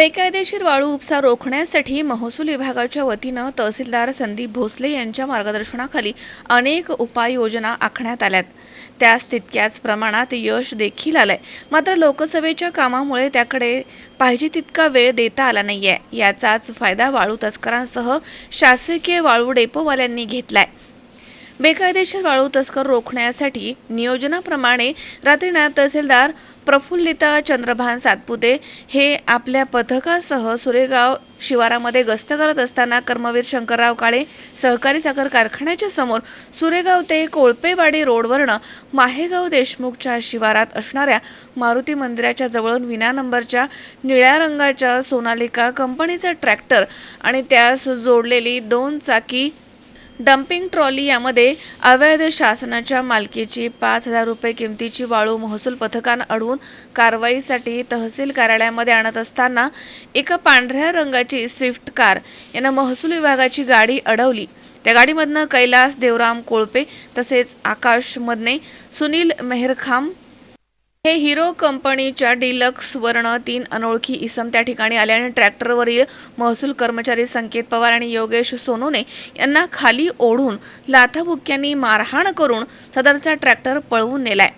बेकायदेशीर वाळू उपसा रोखण्यासाठी महसूल विभागाच्या वतीनं तहसीलदार संदीप भोसले यांच्या मार्गदर्शनाखाली अनेक उपाययोजना आखण्यात आल्यात. त्यास तितक्याच प्रमाणात यश देखील आलंय. मात्र लोकसभेच्या कामामुळे त्याकडे पाहिजे तितका वेळ देता आला नाहीये. याचाच फायदा वाळू तस्करांसह शासकीय वाळू डेपोवाल्यांनी घेतलाय. बेकायदेशीर वाळू तस्कर रोखण्यासाठी नियोजनाप्रमाणे रात्रीनाथ तहसीलदार प्रफुल्लिता चंद्रभान सातपुते हे आपल्या पथकासह सुरेगाव शिवारामध्ये गस्त करत असताना कर्मवीर शंकरराव काळे सहकारी साखर कारखान्याच्या समोर सुरेगाव ते कोळपेवाडी रोडवरनं माहेगाव देशमुखच्या शिवारात असणाऱ्या मारुती मंदिराच्या जवळून विना नंबरच्या निळ्या रंगाच्या सोनालिका कंपनीचा ट्रॅक्टर आणि त्यास जोडलेली दोन चाकी डम्पिंग ट्रॉली यामध्ये अवैध शासनाच्या मालकीची पाच हजार रुपये किमतीची वाळू महसूल पथकानं अडवून कारवाईसाठी तहसील कार्यालयामध्ये आणत असताना एका पांढऱ्या रंगाची स्विफ्ट कार यानं महसूल विभागाची गाडी अडवली. त्या गाडीमधनं कैलास देवराम कोळपे तसेच आकाशमधने सुनील मेहरखाम हे हिरो कंपनीच्या डिलक्स वर्ण तीन अनोळखी इसम त्या ठिकाणी आल्याने ट्रॅक्टरवरील महसूल कर्मचारी संकेत पवार आणि योगेश सोनोने यांना खाली ओढून लाथाबुक्यांनी मारहाण करून सदरचा ट्रॅक्टर पळवून नेलाय.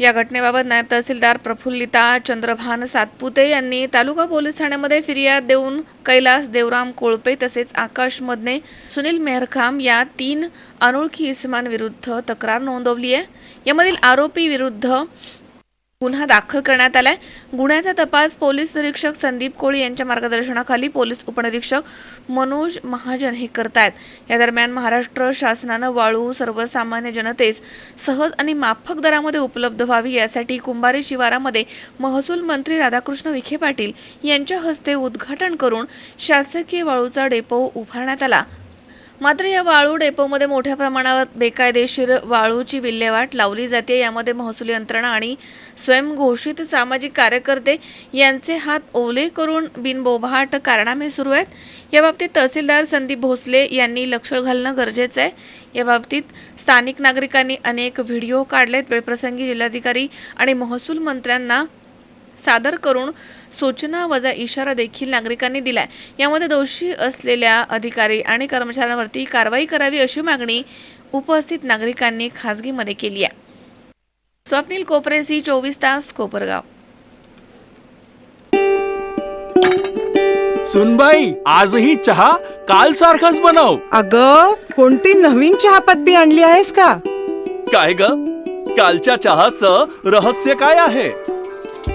या घटनेबाबत नायब तहसीलदार प्रफुल्लिता चंद्रभान सातपुते यांनी तालुका पोलीस ठाण्यामध्ये फिर्याद देऊन कैलास देवराम कोळपे तसेच आकाश मदने सुनील मेहरखाम या तीन अनोळखी इसमांविरुद्ध तक्रार नोंदवली आहे. यामधील आरोपी विरुद्ध गुन्हा दाखल करण्यात आलाय. गुन्ह्याचा तपास पोलीस निरीक्षक संदीप कोळी यांच्या मार्गदर्शनाखाली पोलीस उपनिरीक्षक मनोज महाजन हे करतायत. या दरम्यान महाराष्ट्र शासनानं वाळू सर्वसामान्य जनतेस सहज आणि माफक दरामध्ये उपलब्ध व्हावी यासाठी कुंभारी शिवारामध्ये महसूल मंत्री राधाकृष्ण विखे पाटील यांच्या हस्ते उद्घाटन करून शासकीय वाळूचा डेपो उभारण्यात आला. मात्र या वाळू डेपोमध्ये मोठ्या प्रमाणावर बेकायदेशीर वाळूची विल्हेवाट लावली जाते. यामध्ये महसूल यंत्रणा आणि स्वयंघोषित सामाजिक कार्यकर्ते यांचे हात ओले करून बिनबोभाट कारणामे सुरू आहेत. याबाबतीत तहसीलदार संदीप भोसले यांनी लक्ष घालणं गरजेचं आहे. याबाबतीत स्थानिक नागरिकांनी अनेक व्हिडिओ काढलेत. वेळप्रसंगी जिल्हाधिकारी आणि महसूल मंत्र्यांना सादर करून सूचना वजा इशारा देखील नागरिकांनी दिलाय. यामध्ये दोषी असलेल्या अधिकारी आणि कर्मचाऱ्यांवरती कारवाई करावी अशी मागणी उपस्थित नागरिकांनी खासगीमध्ये केली आहे. स्वप्नील कोपरेसी चोवीस तास कोपरगाव. सुनबाई आजही चहा काल सारखाच बनव. अग कोणती नवीन चहापत्ती आणली आहेस का? काय ग? कालच्या चहाचं रहस्य काय आहे?